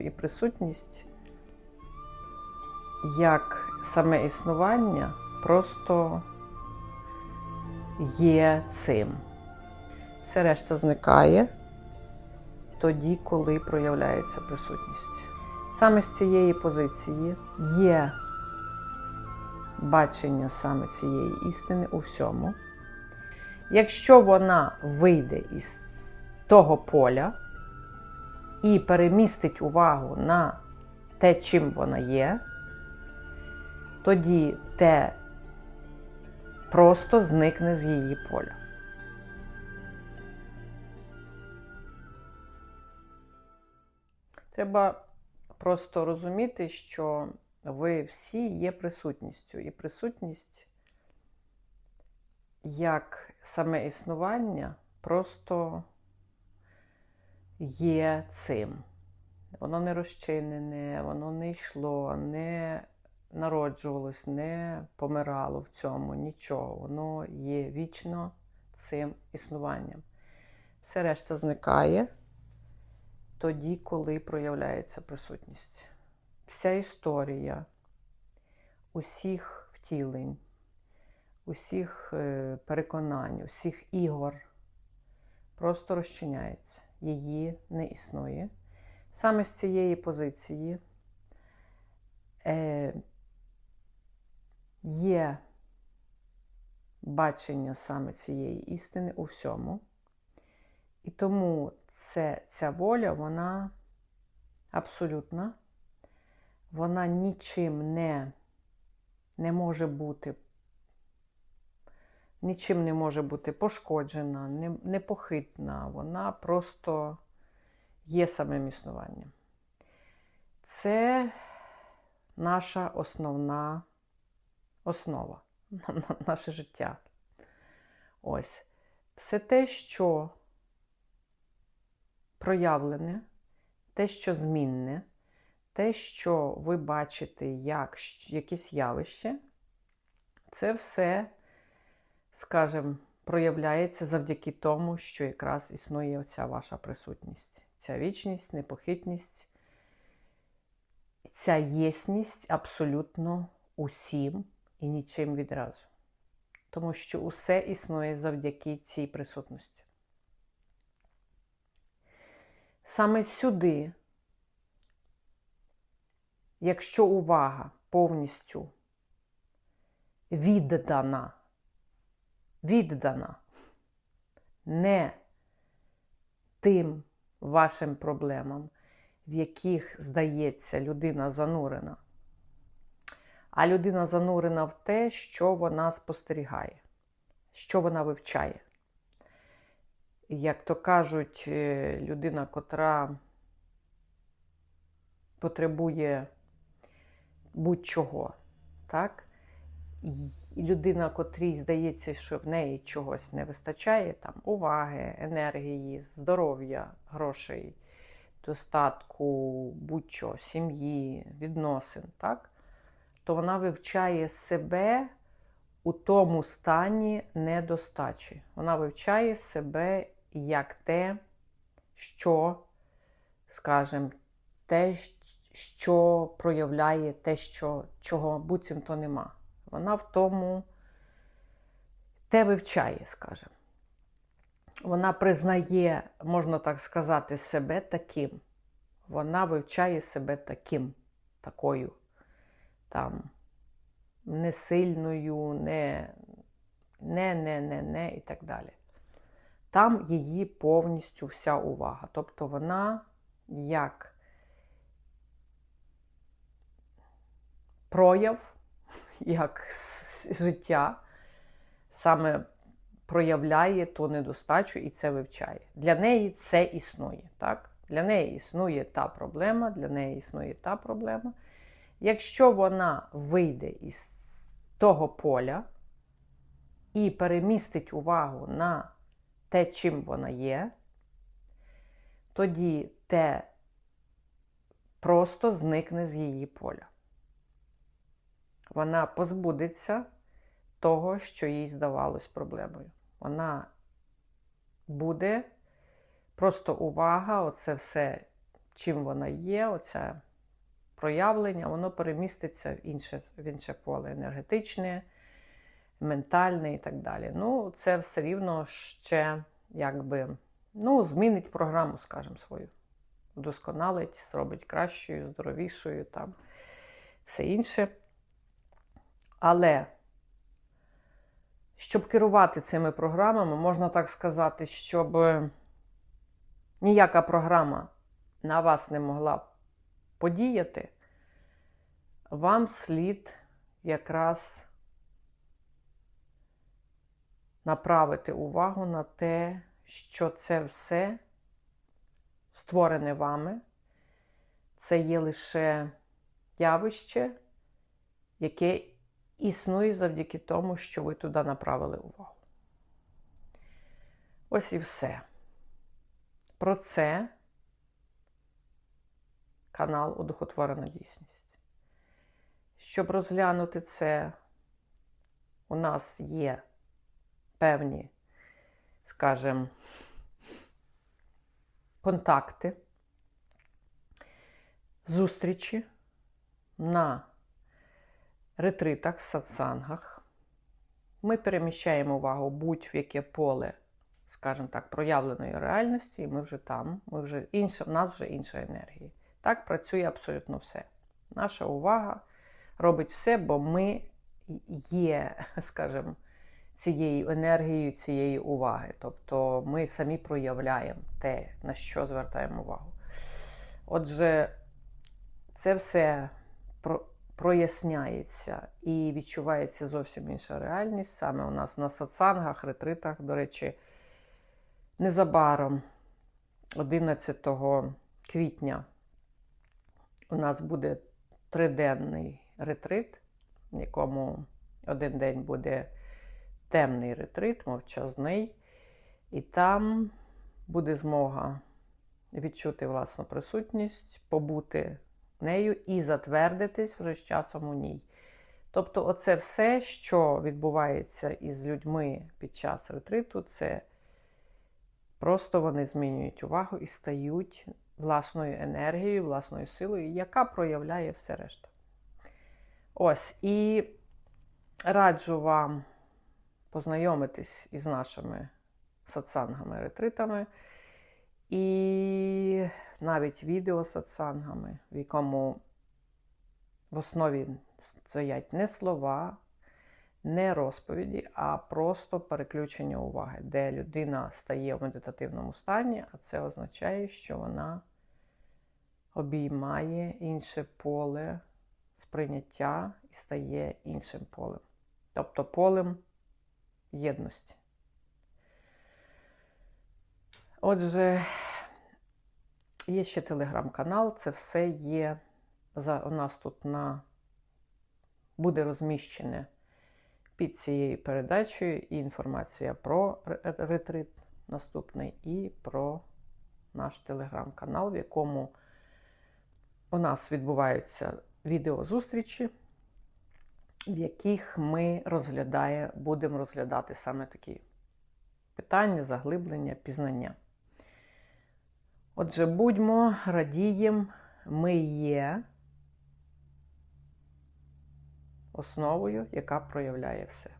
І присутність як саме існування просто є цим. Все решта зникає тоді, коли проявляється присутність. Саме з цієї позиції є бачення саме цієї істини у всьому. Якщо вона вийде із того поля і перемістить увагу на те, чим вона є, тоді те просто зникне з її поля. Треба просто розуміти, що ви всі є присутністю, і присутність як саме існування просто є цим. Воно не розчинене, воно не йшло, не народжувалось, не помирало в цьому, нічого. Воно є вічно цим існуванням. Все решта зникає тоді, коли проявляється присутність. Вся історія усіх втілень, усіх е, переконань, усіх ігор просто розчиняється. Її не існує. Саме з цієї позиції е, є бачення саме цієї істини у всьому. І тому це, ця воля, вона абсолютна, вона нічим не, не може бути, нічим не може бути пошкоджена, непохитна, вона просто є самим існуванням. Це наша основна основа, наше життя. Ось. Все те, що проявлене, те, що змінне, те, що ви бачите як якесь явище, це все, скажімо, проявляється завдяки тому, що якраз існує оця ваша присутність. Ця вічність, непохитність, ця єсність абсолютно усім і нічим відразу. Тому що усе існує завдяки цій присутності. Саме сюди, якщо увага повністю віддана, віддана не тим вашим проблемам, в яких, здається, людина занурена, а людина занурена в те, що вона спостерігає, що вона вивчає як то кажуть, е, людина, котра потребує будь-чого, так? Людина, котрій здається, що в неї чогось не вистачає, там уваги, енергії, здоров'я, грошей, достатку, будь-що, сім'ї, відносин, так? то вона вивчає себе у тому стані недостачі. Вона вивчає себе як те, що, скажімо, те, що проявляє те, що, чого буцімто нема. Вона в тому те вивчає, скажімо. Вона признає, можна так сказати, себе таким. Вона вивчає себе таким, такою, там, несильною, не, не, не, не, не і так далі там її повністю вся увага. Тобто вона як прояв, як життя саме проявляє ту недостачу і це вивчає. Для неї це існує. так? Для неї існує та проблема, для неї існує та проблема. Якщо вона вийде із того поля і перемістить увагу на те, чим вона є, тоді те просто зникне з її поля. Вона позбудеться того, що їй здавалось проблемою. Вона буде просто увага, оце все, чим вона є, оце проявлення, воно переміститься в інше, в інше поле енергетичне, ментальне і так далі. Ну, це все рівно ще якби ну, змінить програму, скажімо, свою. Вдосконалить, зробить кращою, здоровішою, там все інше. Але щоб керувати цими програмами, можна так сказати, щоб ніяка програма на вас не могла подіяти, вам слід якраз направити увагу на те, що це все створене вами, це є лише явище, яке існує завдяки тому, що ви туди направили увагу. Ось і все. Про це канал Одухотворена дійсність. Щоб розглянути це, у нас є певні, скажімо, контакти, зустрічі на ретритах, сатсангах. Ми переміщаємо увагу будь-в яке поле, скажімо так, проявленої реальності, і ми вже там, ми вже інша, в нас вже інша енергія. Так працює абсолютно все. Наша увага робить все, бо ми є, скажімо, цією енергією, цієї уваги. Тобто ми самі проявляємо те, на що звертаємо увагу. Отже, це все проясняється і відчувається зовсім інша реальність. Саме у нас на сатсангах, ретритах, до речі, незабаром, 11 квітня, у нас буде триденний ретрит, в якому один день буде темний ретрит, мовчазний, і там буде змога відчути власну присутність, побути нею і затвердитись вже з часом у ній. Тобто, оце все, що відбувається із людьми під час ретриту, це просто вони змінюють увагу і стають власною енергією, власною силою, яка проявляє все решта. Ось, і раджу вам познайомитись із нашими сатсангами, ретритами. І навіть відео сатсангами, в якому в основі стоять не слова, не розповіді, а просто переключення уваги, де людина стає в медитативному стані, а це означає, що вона обіймає інше поле сприйняття і стає іншим полем. Тобто полем єдності. Отже, є ще телеграм-канал, це все є. За, У нас тут на, буде розміщене під цією передачею і інформація про ретрит наступний і про наш телеграм-канал, в якому у нас відбуваються відеозустрічі, в яких ми розглядає, будемо розглядати саме такі питання, заглиблення, пізнання. Отже, будьмо, радієм, ми є основою, яка проявляє все.